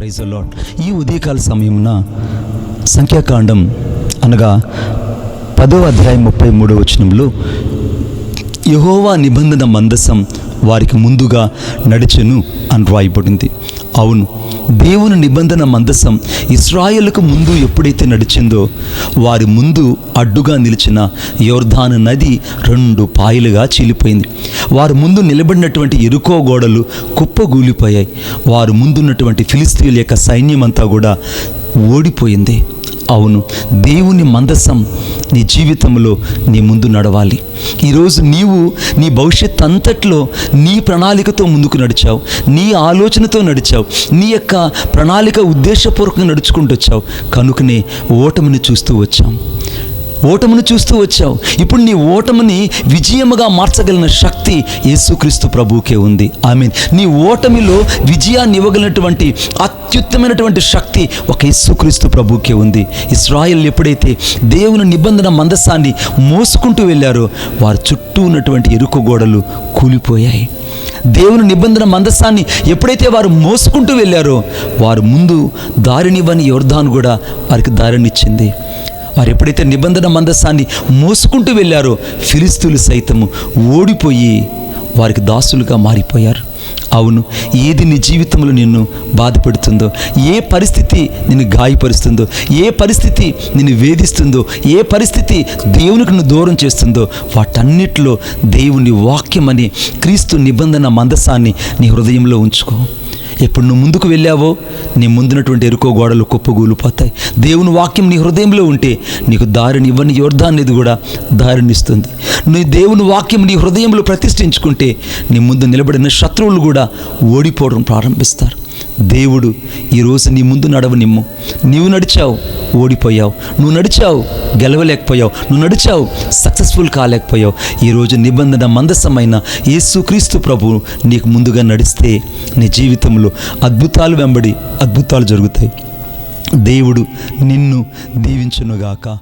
Praise lord ఈ ఉదయకాల సమయమున సంఖ్యాకాండం అనగా పదో అధ్యాయం ముప్పై మూడో వచనంలో యహోవా నిబంధన మందసం వారికి ముందుగా నడిచెను అని రాయబడింది. అవును దేవుని నిబంధన మందసం ఇస్రాయేల్కు ముందు ఎప్పుడైతే నడిచిందో వారి ముందు అడ్డుగా నిలిచిన యోర్ధాను నది రెండు పాయలుగా చీలిపోయింది. వారి ముందు నిలబడినటువంటి ఎరుకో గోడలు కుప్పగూలిపోయాయి. వారు ముందున్నటువంటి ఫిలిస్తీన్ల యొక్క సైన్యం అంతా కూడా ఓడిపోయింది. అవును దేవుని మందసం నీ జీవితంలో నీ ముందు నడవాలి. ఈరోజు నీవు నీ భవిష్యత్ అంతట్లో నీ ప్రణాళికతో ముందుకు నడిచావు. నీ ఆలోచనతో నడిచావు. నీ యొక్క ప్రణాళిక ఉద్దేశపూర్వకంగా నడుచుకుంటూ వచ్చావు. కనుకనే ఓటమిని చూస్తూ వచ్చాం. ఓటమును చూస్తూ వచ్చావు. ఇప్పుడు నీ ఓటమిని విజయముగా మార్చగలిగిన శక్తి యేసుక్రీస్తు ప్రభువుకే ఉంది. ఐ మీన్ నీ ఓటమిలో విజయాన్ని ఇవ్వగలిగినటువంటి అత్యుత్తమైనటువంటి శక్తి ఒక యేసుక్రీస్తు ప్రభుకే ఉంది. ఇస్రాయల్ ఎప్పుడైతే దేవుని నిబంధన మందస్సాన్ని మోసుకుంటూ వెళ్ళారో వారి చుట్టూ ఉన్నటువంటి ఎరుకు గోడలు కూలిపోయాయి. దేవుని నిబంధన మందసాన్ని ఎప్పుడైతే వారు మోసుకుంటూ వెళ్ళారో వారు ముందు దారినివ్వని యోర్ధాన్ కూడా వారికి దారినిచ్చింది. వారు ఎప్పుడైతే నిబంధన మందస్సాన్ని మోసుకుంటూ వెళ్ళారో ఫిలిస్తీన్లు సైతము ఓడిపోయి వారికి దాసులుగా మారిపోయారు. అవును ఏది నీ జీవితంలో నిన్ను బాధపెడుతుందో ఏ పరిస్థితి నిన్ను గాయపరుస్తుందో ఏ పరిస్థితి నిన్ను వేధిస్తుందో ఏ పరిస్థితి దేవునికి నువ్వు దూరం చేస్తుందో వాటన్నిటిలో దేవుని వాక్యం అనే క్రీస్తు నిబంధన మందసాన్ని నీ హృదయంలో ఉంచుకో. ఎప్పుడు నువ్వు ముందుకు వెళ్ళావో నీ ముందున్నటువంటి ఎరుకో గోడలు కుప్పగూలిపోతాయి దేవుని వాక్యం నీ హృదయంలో ఉంటే నీకు దారిని ఇవ్వని యోర్ధాన్ని కూడా దారినిస్తుంది నీ దేవుని వాక్యం నీ హృదయంలో ప్రతిష్ఠించుకుంటే నీ ముందు నిలబడిన శత్రువులు కూడా ఓడిపోవడం ప్రారంభిస్తారు. దేవుడు ఈరోజు నీ ముందు నడవనిమ్ము. నీవు నడిచావు ఓడిపోయావు. నువ్వు నడిచావు గెలవలేకపోయావు. నువ్వు నడిచావు సక్సెస్ఫుల్ కాలేకపోయావు. ఈరోజు నిబంధన మందసమైన యేసుక్రీస్తు ప్రభు నీకు ముందుగా నడిస్తే నీ జీవితంలో జీవితంలో అద్భుతాలు వెంబడి అద్భుతాలు జరుగుతాయి. దేవుడు నిన్ను దీవించునుగాక.